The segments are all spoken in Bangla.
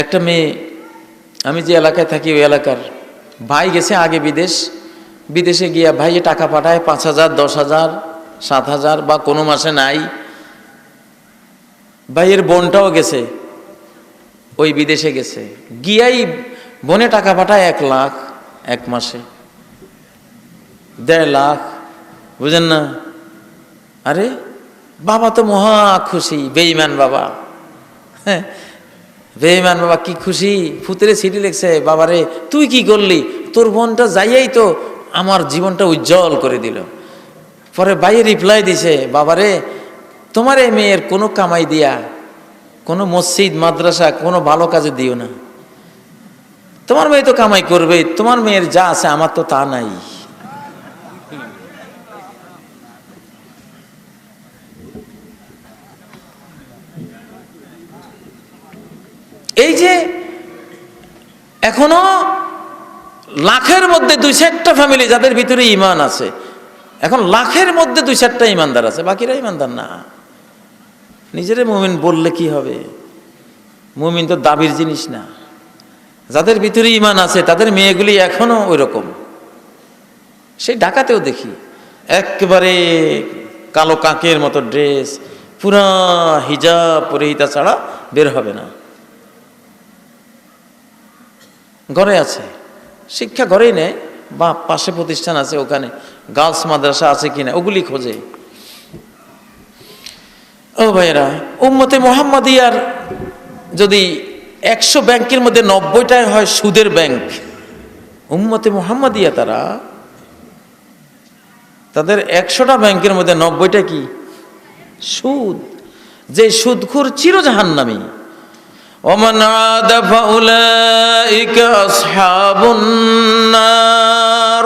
একটা মেয়ে, আমি যে এলাকায় থাকি ওই এলাকার, ভাই গেছে আগে বিদেশ, বিদেশে গিয়া ভাইয়ে টাকা পাঠায় পাঁচ হাজার, দশ হাজার, সাত হাজার বা কোনো মাসে নাই। ভাইয়ের বোনটাও গেছে, ওই বিদেশে গেছে। গিয়াই বোনে টাকা পাঠায় এক লাখ, এক মাসে। দেড় লাখ, বুঝেন না? আরে, বাবা তো মহা খুশি বেইমান বাবা। হ্যাঁ বেইমান বাবা, কি খুশি? ফুতেরে সিটি লিখছে, বাবারে, তুই কি করলি? তোর বোনটা যাইয়াই তো আমার জীবনটা উজ্জ্বল করে দিল। পরে ভাইয়ে রিপ্লাই দিছে, বাবারে, তোমার এই মেয়ের কোনো কামাই দিয়া, কোনো মসজিদ, মাদ্রাসা, কোনো ভালো কাজে দিও না। তোমার মেয়ে তো কামাই করবে তোমার মেয়ের যা আছে আমার তো তা নাই। এই যে এখনও লাখের মধ্যে দুই চারটা ফ্যামিলি যাদের ভিতরে ইমান আছে, এখন লাখের মধ্যে দুই চারটা ইমানদার আছে, বাকিরা ইমানদার না। নিজেরে মুমিন বললে কি হবে? মুমিন তো দাবির জিনিস না। যাদের ভিতরে ইমান আছে, তাদের মেয়েগুলি এখনও ওই রকম সেই ঢাকাতেও দেখি, একেবারে কালো কাকের মতো ড্রেস পুরা হিজাব পরিহিতা ছাড়া বের হবে না। ঘরে আছে। শিক্ষা ঘরেই নেয় বা পাশে প্রতিষ্ঠান আছে ওখানে। গার্লস মাদ্রাসা আছে কিনা, ওগুলি খোঁজে। ও ভাইরা উম্মতে মোহাম্মদিয়ার যদি একশো ব্যাংকের মধ্যে নব্বইটাই হয় সুদের ব্যাংক, উম্মতে মোহাম্মদিয়া তারা, তাদের একশোটা ব্যাংকের মধ্যে নব্বইটা কি? সুদ। যে সুদখুর চিরজাহান্নামী। ومن عاد فأولئك أصحاب النار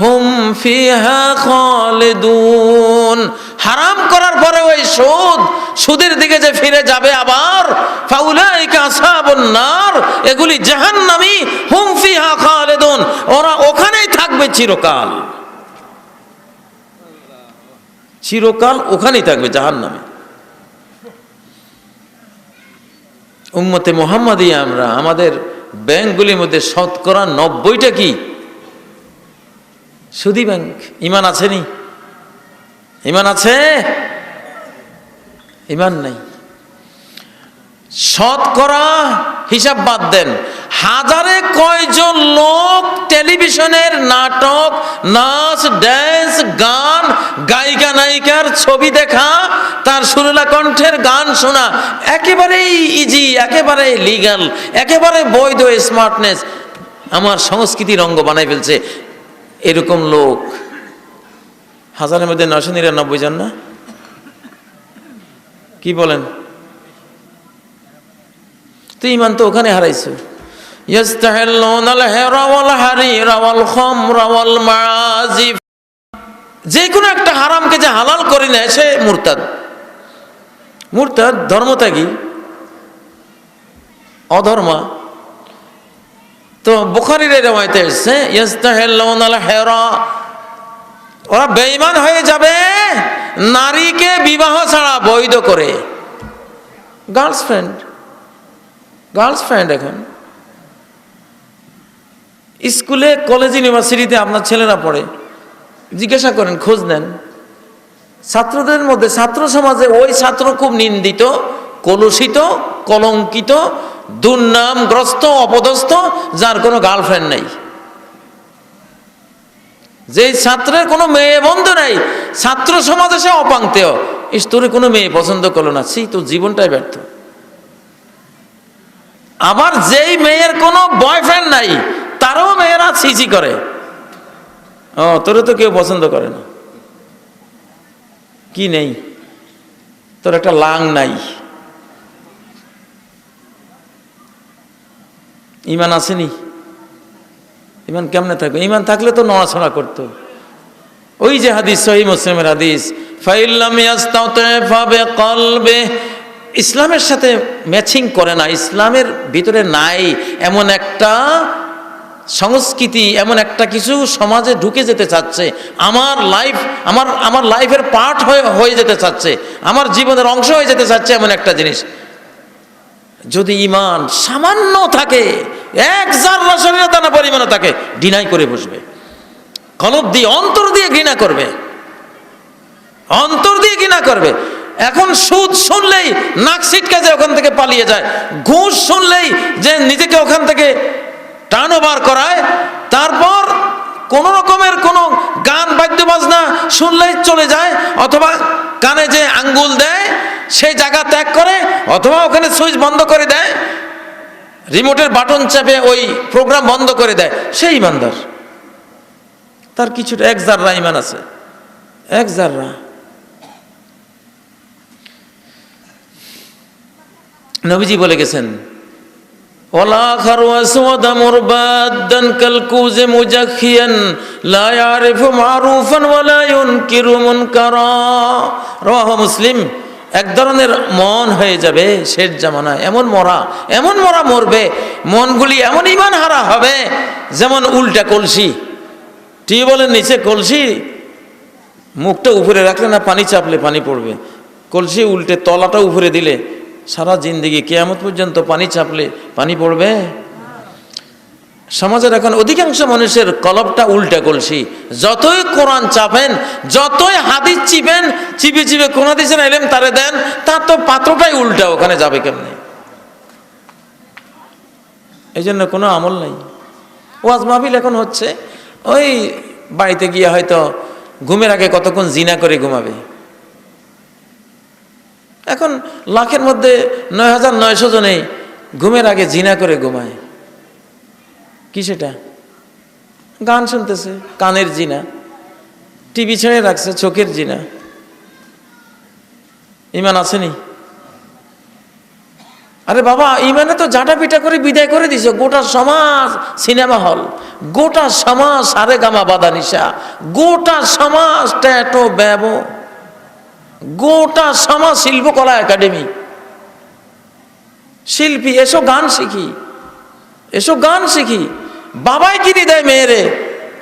هم فيها خالدون হারাম করার পরে ওই সুদ সুদের দিকে যে ফিরে যাবে আবার ফাউলাইকা আসহাবুন নার এগুলি জাহান্নামী হুম ফিহা খালিদুন ওরা ওখানেই থাকবে চিরকাল চিরকাল ওখানেই থাকবে জাহান্নামে উম্মতে মোহাম্মদই আমরা, আমাদের ব্যাংকগুলির মধ্যে শতকরা নব্বইটা কি? সুদি ব্যাংক। ইমান আছে নি? ইমান আছে? ইমান নাই। শতকরা হিসাব বাদ দেন। হাজারে কয়জন লোক টেলিভিশনের নাটক, নাচ, ড্যান্স, গান, গায়িকা, নায়িকার ছবি দেখা, তার সুরেলা কণ্ঠের গান শোনা, একেবারেই ইজি একেবারে লিগাল একেবারে বৈধ স্মার্টনেস আমার সংস্কৃতির অঙ্গ বানাই ফেলছে এরকম লোক। হাজারের মধ্যে নশো নিরানব্বই জন না? কি বলেন? তুই ইমান তো ওখানে হারাইছো। যে কোনো একটা হারামকে যে হালাল করে নেয়, সে মুরতাদ। মুরতাদ ধর্মত্যাগী অধর্মা। তো বুখারির রেওয়ায়তে এসছে হেরা ওরা বেইমান হয়ে যাবে, নারীকে বিবাহ ছাড়া বৈধ করে। গার্লস ফ্রেন্ড গার্লস ফ্রেন্ড এখন। স্কুলে, কলেজ, ইউনিভার্সিটিতে আপনার ছেলেরা পড়ে। জিজ্ঞাসা করেন, খোঁজ নেন। ছাত্রদের মধ্যে, ছাত্র সমাজে ওই ছাত্র খুব নিন্দিত, কলুষিত, কলঙ্কিত, দুর্নামগ্রস্ত, অপদস্থ, যার কোনো গার্লফ্রেন্ড নেই। যে ছাত্রের কোনো মেয়ে বন্ধু নাই, ছাত্র সমাজে সে অপাঙ্ক্তেয় তোরে কোনো মেয়ে পছন্দ করল না? সেই তো জীবনটাই ব্যর্থ। আবার যেই মেয়ের কোনো বয়ফ্রেন্ড নাই, তারও মেয়েরা ছিচি করে। ও, তোরে তো কেউ পছন্দ করে না। কি নেই? তোর একটা লাং নাই। ইমান আসেনি? ইমান কেমনে থাকবে? ইমান থাকলে তো নড়াছড়া করতো। ওই যে হাদিস, সহি মুসলিমের হাদিস, ফাইল্লাম ইয়াস্তাউতে ফাবে কলবে ইসলামের সাথে ম্যাচিং করে না, ইসলামের ভিতরে নাই এমন একটা সংস্কৃতি, এমন একটা কিছু সমাজে ঢুকে যেতে চাচ্ছে, আমার লাইফ আমার আমার লাইফের পার্ট হয়ে হয়ে যেতে চাচ্ছে, আমার জীবনের অংশ হয়ে যেতে চাচ্ছে এমন একটা জিনিস। যদি ইমান সামান্য থাকে, এক জাররা শরীরে দানা পরিমাণে থাকে ডিনাই করে বসবে। কলব দিয়ে অন্তর দিয়ে ঘৃণা করবে। অন্তর দিয়ে ঘৃণা করবে। এখন সুদ শুনলেই নাক ছিটকে যায় ওখান থেকে পালিয়ে যায়। ঘুষ শুনলেই যে নিজেকে ওখান থেকে টার্ন ওভার করায়। তারপর কোন রকমের কোনো গান বাজনা শুনলেই চলে যায়, অথবা কানে যে আঙ্গুল দেয়, সেই জায়গা ত্যাগ করে, অথবা ওখানে সুইচ বন্ধ করে দেয়, রিমোটের বাটন চাপে ওই প্রোগ্রাম বন্ধ করে দেয়। সেই ইমানদার। তার কিছুটা এক জাররা ইমান আছে। এক জাররা। নবীজি বলে গেছেন والآخر أسود مربادا كالكوز مجخيا لا يعرف معروفا ولا ينكر منكرا رواه মুসলিম এক ধরনের মন হয়ে যাবে শেষ জামানায় এমন মরা এমন মরা মরবে মনগুলি এমন ইমান হারা হবে যেমন উল্টা কলসি টিউবওয়েলের নিচে কলসি মুখটা উপরে রাখলে না পানি চাপলে পানি পড়বে কলসি উল্টে তলাটা উপরে দিলে সারা জিন্দিগি কেয়ামত পর্যন্ত পানি চাপলে পানি পড়বে? সমাজের এখন অধিকাংশ মানুষের কলবটা উল্টা কলসি। যতই কোরআন চাপেন, যতই হাদিস চিপেন, চিপে চিপে কোন হাদিসের এলেম তারে দেন, তার তো পাত্রটাই উল্টা, ওখানে যাবে কেমনে? এই জন্য কোনো আমল নাই। ওয়াজ মাহফিল এখন হচ্ছে, ওই বাড়িতে গিয়ে হয়তো ঘুমের আগে কতক্ষণ জিনা করে ঘুমাবে? এখন লাখের মধ্যে নয় হাজার নয়শো জনে ঘুমের আগে জিনা করে ঘুমায়। কি সেটা? গান শুনতেছে, কানের জিনা। টিভি ছেড়ে রাখছে, চোখের জিনা। ইমান আসেনি আরে বাবা, ইমানে তো জাটা পিটা করে বিদায় করে দিছে। গোটা সমাজ সিনেমা হল। গোটা সমাজ সারে গামা বাদানিসা গোটা সমাজ ট্যাটো ব্যব। গোটা সমাজ শিল্পকলা একাডেমি। শিল্পী, এসো গান শিখি। এসো গান শিখি। বাবাই কিনে দেয় মেয়েরে?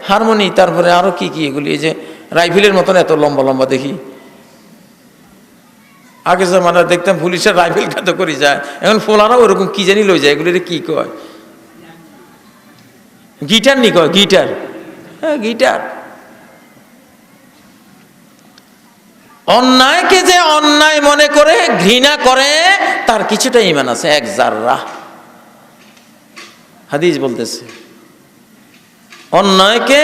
হারমোনি, তারপরে আরও কি কি এগুলি যে রাইফেলের মতন এত লম্বা লম্বা দেখি। আগে জামানা দেখতাম পুলিশের রাইফেল খাত করে যায়। এখন ফোলারা ওরকম কি জানি লই যায়, এগুলির কি কয়? গিটার নি কয়? গিটার। হ্যাঁ গিটার। অন্যায়কে যে অন্যায় মনে করে, ঘৃণা করে, তার কিছুটা ইমান আছে, এক জাররা। হাদিস বলতেছে, অন্যায়কে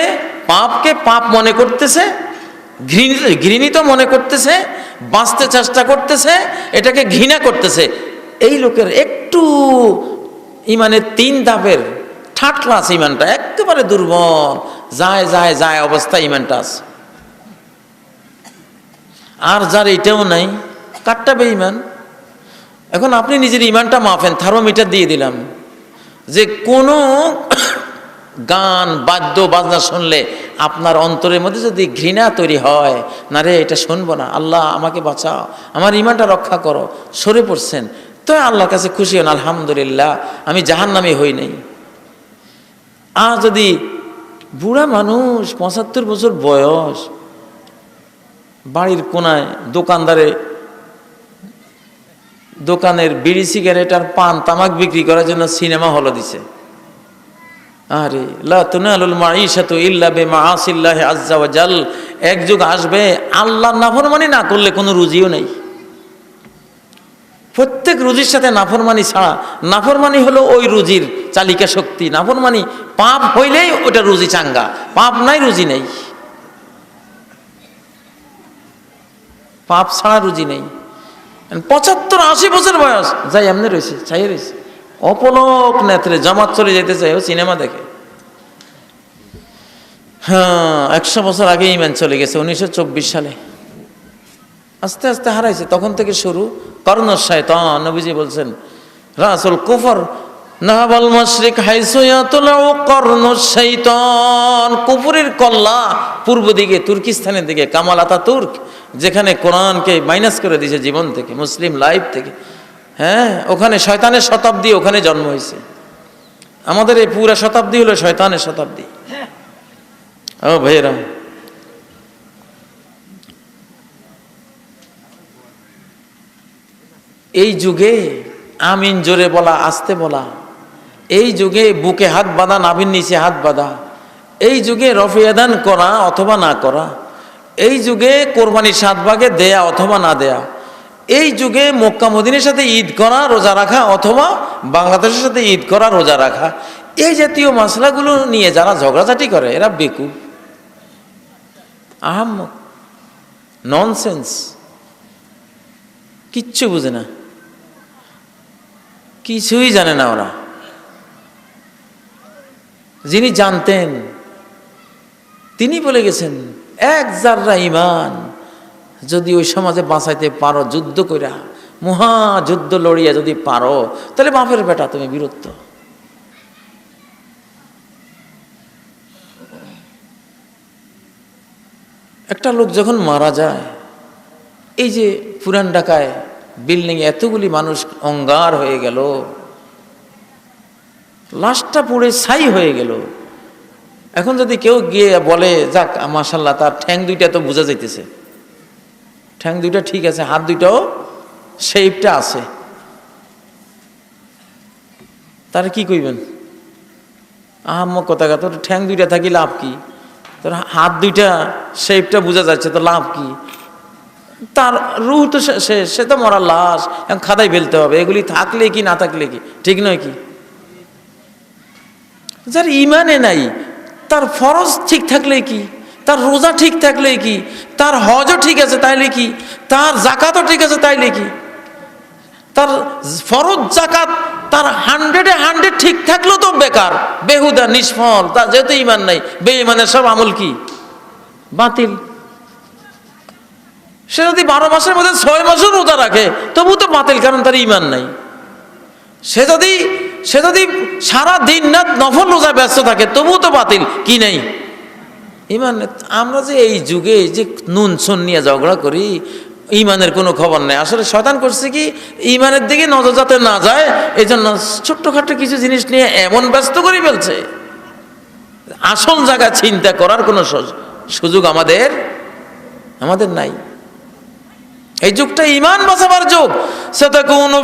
পাপকে পাপ মনে করতেছে ঘৃণিত মনে করতেছে, বাঁচতে চেষ্টা করতেছে, এটাকে ঘৃণা করতেছে। এই লোকের একটু ইমানের তিন ধাপের থার্ড ক্লাস ইমানটা একেবারে দুর্বল, যায় যায় যায় অবস্থা ইমানটা আছে। আর যার এটাও নাই কাটটা বেঈমান। এখন আপনি নিজের ইমানটা মাফেন থার্মোমিটার দিয়ে দিলাম। যে কোনো গান, বাদ্য, বাজনা শুনলে আপনার অন্তরের মধ্যে যদি ঘৃণা তৈরি হয়, না রে, এটা শুনব না, আল্লাহ আমাকে বাঁচাও, আমার ইমানটা রক্ষা করো, সরে পড়ছেন, তো আল্লাহর কাছে খুশি হন, আলহামদুলিল্লাহ, আমি জাহান নামে হই নাই। আর যদি বুড়া মানুষ পঁচাত্তর বছর বয়স বাড়ির কোনায় দোকানদারে দোকানের বিড়ি সিগারেট আর পান, তামাক বিক্রি করার জন্য সিনেমা হল দিছে। আরে, লা তুনালুল মাঈশাতু ইল্লা বিমাআসিল্লাহি আযজা ওয়া জাল। এক যুগ আসবে আল্লাহর নাফরমানি না করলে কোনো রুজিও নেই। প্রত্যেক রুজির সাথে নাফরমানি ছাড়া, নাফরমানি হলো ওই রুজির চালিকা শক্তি। নাফরমানি পাপ হইলেই ওটা রুজি চাঙ্গা, পাপ নাই, রুজি নেই। পাপ ছাড়া রুজি নেই। পঁচাত্তর, আশি বছর বয়স, যাই এমনি রয়েছে চাই রয়েছে। অপলক নেত্রে জামাত চলে যেতে চাই ও সিনেমা দেখে। হ্যাঁ একশো বছর আগে ইমান চলে গেছে, উনিশশো চব্বিশ সালে। আস্তে আস্তে হারাইছে, তখন থেকে শুরু। কর্ণ শয়তান, নবীজি বলছেন, রাসুল কুফর নাহাবাল মশরিক হাইসুয়াতুলাউ কর্ণ শৈতান কুফুরের কল্লা পূর্ব দিকে, তুর্কিস্তানের দিকে, কামাল আতা তুর্ক যেখানে কোরআনকে মাইনাস করে দিয়েছে জীবন থেকে, মুসলিম লাইফ থেকে। হ্যাঁ ওখানে শয়তানের শতাব্দী ওখানে জন্ম হয়েছে। আমাদের এই পুরা শতাব্দী হলো শয়তানের শতাব্দী। ও ভাইয়েরা। এই যুগে আমিন জোরে বলা, আসতে বলা। এই যুগে বুকে হাত বাঁধা, নাভির নিচে হাত বাঁধা। এই যুগে রফিয়াদান করা অথবা না করা। এই যুগে কোরবানির সাত ভাগে দেয়া অথবা না দেয়া। এই যুগে মক্কা মদিনের সাথে ঈদ করা, রোজা রাখা অথবা বাংলাদেশের সাথে ঈদ করা, রোজা রাখা, এই জাতীয় মশলাগুলো নিয়ে যারা ঝগড়াঝাটি করে, এরা বেকুব। আহাম ননসেন্স কিচ্ছু বুঝে না। কিছুই জানে না ওরা। যিনি জানতেন, তিনি বলে গেছেন এক জাররা ইমান যদি ওই সমাজে বাঁচাইতে পারো, যুদ্ধ কইরা, মহা যুদ্ধ লড়িয়া যদি পারো, তাহলে বাপের বেটা তুমি বীরত্ব। একটা লোক যখন মারা যায়, এই যে পুরান ঢাকায় বিল্ডিং এতগুলি মানুষ অঙ্গার হয়ে গেল, লাশটা পুড়ে ছাই হয়ে গেল এখন যদি কেউ গিয়ে বলে, যাক মাসাল্লাহ তার ঠ্যাং দুইটা তো বোঝা যাইতেছে। ঠ্যাং দুইটা ঠিক আছে, হাত দুইটাও শেপটা আছে। তারা কি কইবেন? আহাম্মক কথা তোর ঠ্যাং দুইটা থাকি লাভ কি? তোর হাত দুইটা শেপটা বোঝা যাচ্ছে, তো লাভ কি? তার রুহ তো সে- সে সে তো মরা লাশ, এখন খাদাই ফেলতে হবে, এগুলি থাকলে কি, না থাকলে কি? ঠিক নয় কি? যার ইমানে নাই তার ফরজ ঠিক থাকলে কি? তার রোজা ঠিক থাকলে কি? তার হজও ঠিক আছে তাইলে কি? তার জাকাতও ঠিক আছে তাইলে কি? তার ফরজ জাকাত তার হান্ড্রেডে হান্ড্রেড ঠিক থাকলেও তো বেকার, বেহুদা, নিষ্ফল, তার যেহেতু ইমান নাই, বেঈমানের সব আমল কি? বাতিল। সে যদি বারো মাসের মধ্যে ছয় মাসও রোজা রাখে, তবু তো বাতিল, কারণ তার ইমান নাই। সে যদি সে যদি সারা দিন রাত নফল রোজা ব্যস্ত থাকে, তবুও তো বাতিল, কি নেই? ইমান, আমরা যে এই যুগে যে নুন সুন নিয়ে ঝগড়া করি, ইমানের কোনো খবর নেই। আসলে শয়তান করছে কি, ইমানের দিকে নজর যাতে না যায় এই জন্য ছোট্টখাট্ট কিছু জিনিস নিয়ে এমন ব্যস্ত করে ফেলছে। আসল জায়গা চিন্তা করার কোনো সুযোগ আমাদের আমাদের নাই। এই যুগটা ইমান বাঁচাবার যুগ। সাতাকুনু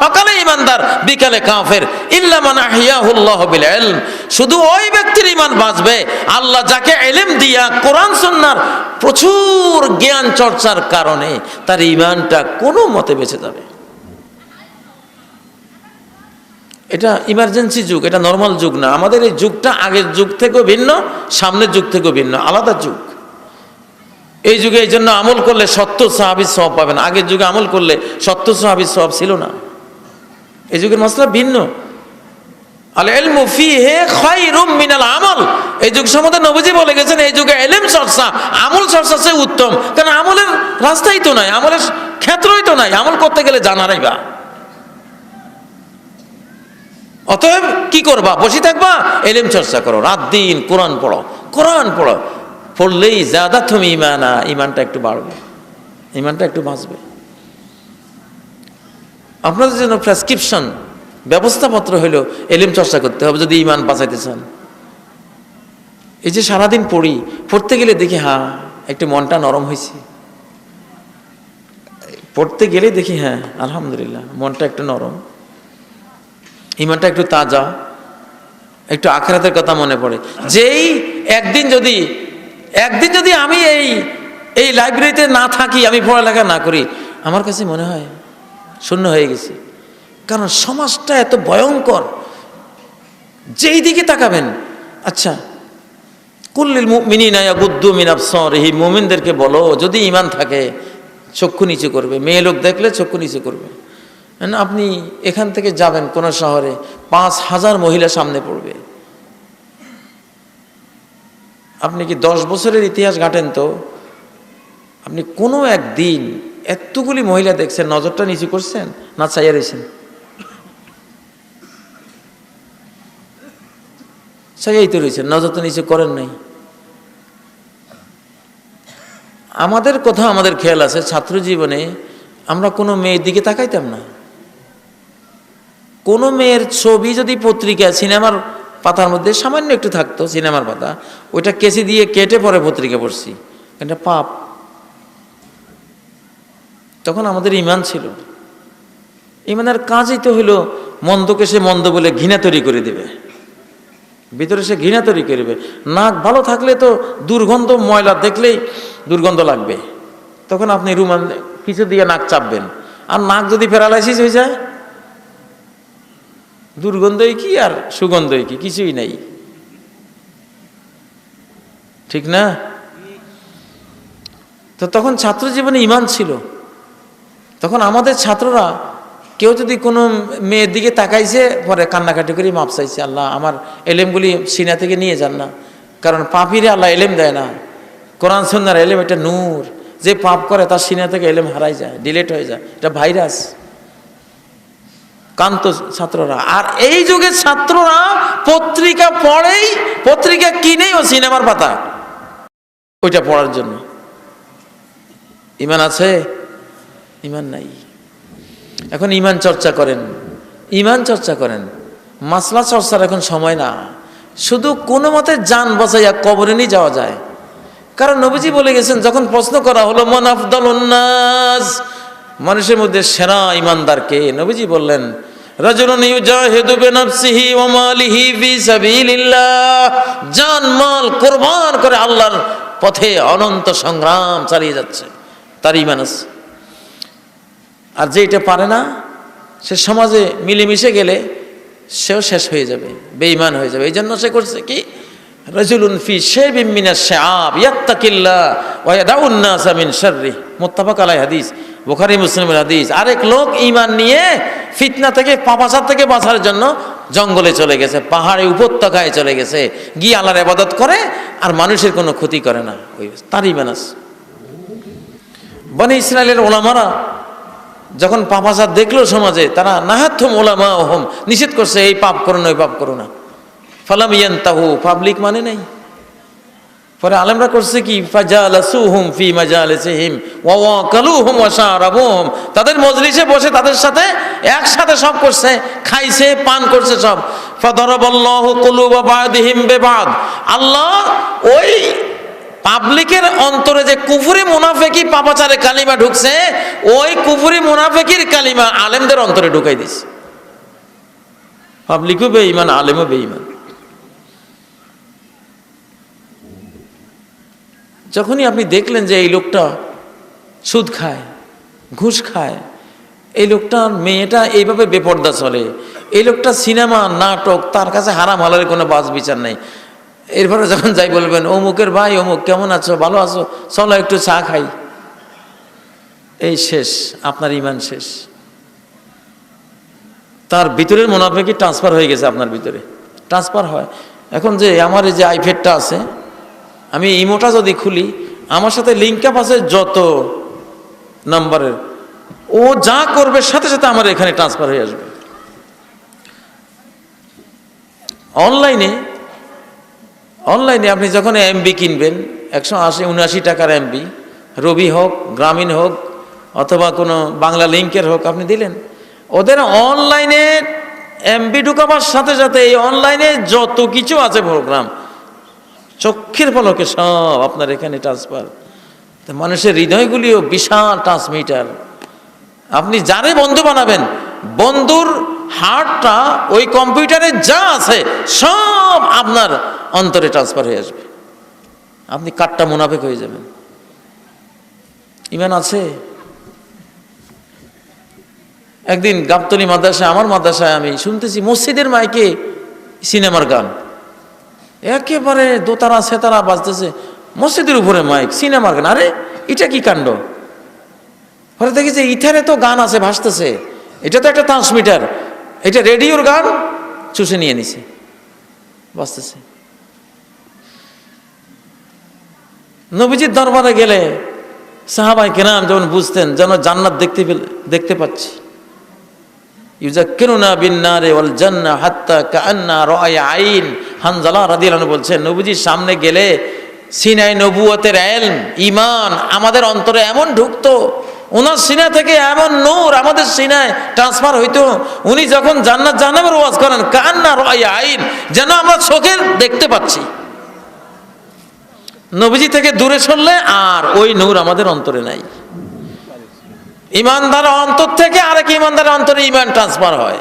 সকালে ইমানদার বিকালে কাফের। ইল্লা শুধু ওই ব্যক্তির ইমান বাঁচবে। আল্লাহ যাকে ইলম দিয়া কোরআন সুন্নাহর প্রচুর জ্ঞান চর্চার কারণে তার ইমানটা কোনো মতে বেঁচে যাবে। এটা ইমার্জেন্সি যুগ, এটা নর্মাল যুগ না। আমাদের এই যুগটা আগের যুগ থেকেও ভিন্ন, সামনের যুগ থেকেও ভিন্ন, আলাদা যুগ। এই যুগে এই জন্য আমল করলে সত্য সাহাবির সব পাবেন। আগের যুগে আমল করলে সত্য সাহাবির সব ছিল না। এই যুগের মশলা ভিন্ন। ফি হে আমল। এই যুগ সম্বন্ধে নবীজি বলে গেছেন, এই যুগে এলেম চর্চা, আমল চর্চা সে উত্তম। কারণ আমলের রাস্তাই তো নাই, আমলের ক্ষেত্রই তো নাই। আমল করতে গেলে জানারাই বা। অতএব কি করবা? বসে থাকবা? এলেম চর্চা করো। রাত দিন কোরআন পড়ো। কোরআন পড়ো। পড়লেই জাদা তুমি ইমানা, ইমানটা একটু বাড়বে। ইমানটা একটু বাঁচবে। আপনাদের জন্য প্রেসক্রিপশন, ব্যবস্থাপত্র হলো এলিম চর্চা করতে হবে যদি ইমান বাঁচাইতে চান। এই যে সারাদিন পড়ি, পড়তে গেলে দেখি হ্যাঁ একটু মনটা নরম হয়েছে। পড়তে গেলে দেখি হ্যাঁ আলহামদুলিল্লাহ, মনটা একটু নরম। ইমানটা একটু তাজা, একটু আখেরাতের কথা মনে পড়ে। যেই একদিন যদি একদিন যদি আমি এই এই লাইব্রেরিতে না থাকি, আমি পড়ালেখা না করি, আমার কাছে মনে হয় শূন্য হয়ে গেছি। কারণ সমাজটা এত ভয়ঙ্কর। যেই দিকে তাকাবেন আচ্ছা কুল্লিল মিনিনা গুদ্দু মিনাব সরহি মুমিনদেরকে বলো, যদি ইমান থাকে, চক্ষু নিচু করবে, মেয়ে লোক দেখলে চক্ষু নিচু করবে। আপনি এখান থেকে যাবেন কোনো শহরে, পাঁচ হাজার মহিলা সামনে পড়বে। আপনি কি দশ বছরের ইতিহাস ঘাটেন তো? আপনি কোনো একদিন এতগুলি মহিলা দেখছেন, নজরটা নিচু করছেন না চাইয়া রয়েছেন চাইয়াই তো রয়েছেন নজর তো নিচু করেন নাই। আমাদের কথা আমাদের খেয়াল আছে, ছাত্র জীবনে আমরা কোনো মেয়ের দিকে তাকাইতাম না। কোনো মেয়ের ছবি যদি পত্রিকা সিনেমার পাতার মধ্যে সামান্য একটু থাকতো, সিনেমার পাতা, ওইটা কেসি দিয়ে কেটে পরে পত্রিকা পড়ছি। এটা পাপ। তখন আমাদের ইমান ছিল। ইমানের কাজই তো হলো মন্দকে সে মন্দ বলে ঘৃণা তৈরি করে দেবে। ভিতরে সে ঘৃণা তৈরি করবে নাক ভালো থাকলে তো দুর্গন্ধ, ময়লা দেখলেই দুর্গন্ধ লাগবে। তখন আপনি রুমাল কিছু দিয়ে নাক চাপবেন। আর নাক যদি প্যারালাইসিস হয়ে যায় দুর্গন্ধই কি আর সুগন্ধই কি? কিছুই নাই। ঠিক না? তো তখন ছাত্র জীবনে ইমান ছিল। তখন আমাদের ছাত্ররা কেউ যদি কোনো মেয়ের দিকে তাকাইছে, পরে কান্নাকাটি করে মাপ চাইছে, আল্লাহ, আমার এলেমগুলি সিনা থেকে নিয়ে যান না। কারণ পাপিরে আল্লাহ এলেম দেয় না। কোরআন সন্ন্যার এলেম, এটা নূর। যে পাপ করে তার সিনা থেকে এলেম হারাই যায়, ডিলেট হয়ে যায়, এটা ভাইরাস। কান্ত ছাত্ররা। আর এই যুগের ছাত্ররা পত্রিকা পড়েই, পত্রিকা কিনেই ও সিনেমার পাতা। ওইটা পড়ার জন্য। ইমান আছে? ইমান নাই। এখন ইমান চর্চা করেন। ইমান চর্চা করেন। মাসলা চর্চার এখন সময় না। শুধু কোনো মতে যান বসাইয়া কবরে নিয়ে যাওয়া যায়। কারণ নবীজি বলে গেছেন, যখন প্রশ্ন করা হলো, মন আফদল উন্নাস মানুষের মধ্যে সেরা ইমানদার কে নবীজি বললেন, রাজুলুন ইউজাহিদু বিনাফসিহি ওয়া মালিহি ফি সাবিলিল্লাহ। জান, মাল কুরবান করে আল্লাহর পথে অনন্ত সংগ্রাম চালিয়ে যাচ্ছে। তার ইমান আছে। আর যে এটা পারে না, সে সমাজে মিলেমিশে গেলে সেও শেষ হয়ে যাবে, বেঈমান হয়ে যাবে। এই জন্য সে করছে কি? রাজুলুন ফি শেবিন মিনাশ শাআব, ইয়াত্তাকিল্লাহ ওয়া ইয়াদাউন নাস মিন শাররি মুত্তাফাক আলাই হাদিস। বুখারী মুসলিমের হাদিস, আরেক লোক ইমান নিয়ে ফিতনা থেকে পাপাচার থেকে বাঁচার জন্য জঙ্গলে চলে গেছে, পাহাড়ে উপত্যকায় চলে গেছে, গিয়ে আল্লাহর ইবাদত করে, আর মানুষের কোনো ক্ষতি করে না। ওই তার ঈমান আছে বনে ইসরায়েলের ওলামারা যখন পাপাচার দেখল সমাজে, তারা নাহাত্থম ওলামা ওহম নিষেধ করছে, এই পাপ করো না, ওই পাপ করো না। ফালাম ইয়ান তাহু পাবলিক মানে নাই। পরে আলেমরা করছে কি ফি ওয়া তাদের মজলিসে বসে তাদের সাথে একসাথে সব করছে, খাইছে, পান করছে সব। ফাদারাবাল্লাহু আল্লাহ ওই পাবলিকের অন্তরে যে কুফুরি মুনাফেকি পাপাচারে কালিমা ঢুকছে, ওই কুফুরি মুনাফেকির কালিমা আলেমদের অন্তরে ঢুকাই দিছে। পাবলিকও বেঈমান, আলেমও বেঈমান। যখনই আপনি দেখলেন যে এই লোকটা সুদ খায়, ঘুষ খায়, এই লোকটার মেয়েটা এইভাবে বেপর্দা চলে, এই লোকটা সিনেমা, নাটক, তার কাছে হারাম হালারের কোনো বাস বিচার নেই। এরপরে যখন যাই বলবেন, অমুকের ভাই, অমুক, কেমন আছো? ভালো আছো? চলো একটু চা খাই। এই শেষ, আপনার ইমান শেষ। তার ভিতরের মুনাফেকি ট্রান্সফার হয়ে গেছে আপনার ভিতরে। ট্রান্সফার হয়। এখন যে, আমার এই যে আইফেডটা আছে আমি ইমোটা যদি খুলি, আমার সাথে লিঙ্ক আপ আছে যত নাম্বারের। ও যা করবে, সাথে সাথে আমার এখানে ট্রান্সফার হয়ে আসবে। অনলাইনে অনলাইনে আপনি যখন এমবি কিনবেন, একশো আশি, উনআশি টাকার এমবি রবি হোক, গ্রামীণ হোক, অথবা কোনো বাংলা লিঙ্কের হোক, আপনি দিলেন। ওদের অনলাইনে এমবি ঢুকাবার সাথে সাথে এই অনলাইনে যত কিছু আছে প্রোগ্রাম চক্ষের পলকে সব আপনার এখানে ট্রান্সফার তো মানুষের হৃদয়গুলিও বিশাল ট্রান্সমিটার আপনি যারে বন্ধু বানাবেন, বন্ধুর হার্টটা ওই কম্পিউটারে যা আছে সব আপনার অন্তরে ট্রান্সফার হয়ে আসবে। আপনি কাঠটা মুনাফেক হয়ে যাবেন। ইমান আছে? একদিন গাবতলি মাদ্রাসায়, আমার মাদ্রাসায় আমি শুনতেছি মসজিদের মাইকে সিনেমার গান। একেবারে দোতারা সেতারা বাজতেছে। মসজিদের উপরে মাইক সিনেমার গান, আরে এটা কি কাণ্ড? পরে দেখি যে ইথারে তো গান আছে, ভাসতেছে। এটা তো একটা ট্রান্সমিটার এটা রেডিওর গান, চুষে নিয়ে নিছে। বাজতেছে। নবীজির দরবারে গেলে সাহাবাই কেনাম যেমন বুঝতেন, যেন জান্নাত দেখতে দেখতে পাচ্ছি। ইউজাক্কিরুনা বিন্নারে ওয়াল জান্নাহ হাত্তা কাআন্না রাআয়া আইন। হানজালা রাদিয়াল্লাহু আনহু বলছেন, নবীজির সামনে গেলে সিনাই নবুয়তের এলম ইমান আমাদের অন্তরে এমন ঢুকতো ওনার সিনা থেকে এমন নূর আমাদের সিনায় ট্রান্সফার হইতো। উনি যখন জান্নাত জাহান্নামের ওয়াজ করেন, কান্না রাআয়া আইন, যেন আমরা চোখে দেখতে পাচ্ছি। নবীজি থেকে দূরে সরলে আর ওই নূর আমাদের অন্তরে নাই। ইমানদার অন্তর থেকে আরেক ইমানদার অন্তরে ইমান ট্রান্সফার হয়,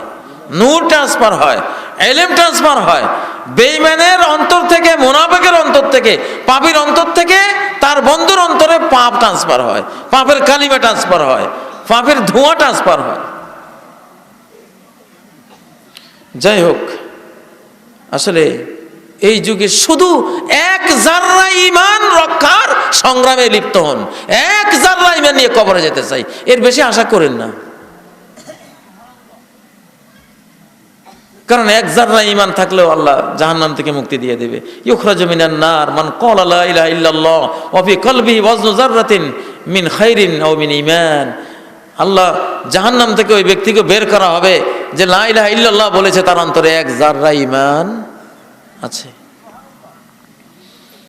নূর ট্রান্সফার হয়। এলেম ট্রান্সফার হয়। বেইমানের অন্তর থেকে, মোনাফেকের অন্তর থেকে, পাপের অন্তর থেকে তার বন্ধুর অন্তরে পাপ ট্রান্সফার হয়। পাপের কালিমা ট্রান্সফার হয়। পাপের ধোঁয়া ট্রান্সফার হয়। যাই হোক, আসলে এই যুগে শুধু এক জাররা ইমান রক্ষার সংগ্রামে লিপ্ত হন। এক জাররা ইমান নিয়ে কবরে যেতে চাই। এর বেশি আশা করেন না। কারণ এক জাররা ইমান থাকলেও আল্লাহ জাহান্নাম থেকে মুক্তি দিয়ে দেবে। ইউখরাজ মিনান নার, মান কল আল্লাহ ইলাহা ইল্লাল্লাহ, ওয়া ফি কলবি ওয়াজনু জাররাতিন মিন খাইরিন আও মিন ঈমান। আল্লাহ জাহান্নাম থেকে ওই ব্যক্তিকে বের করা হবে যে লা ইলাহা ইল্লাল্লাহ বলেছে, তার অন্তরে এক জাররা ইমান আছে।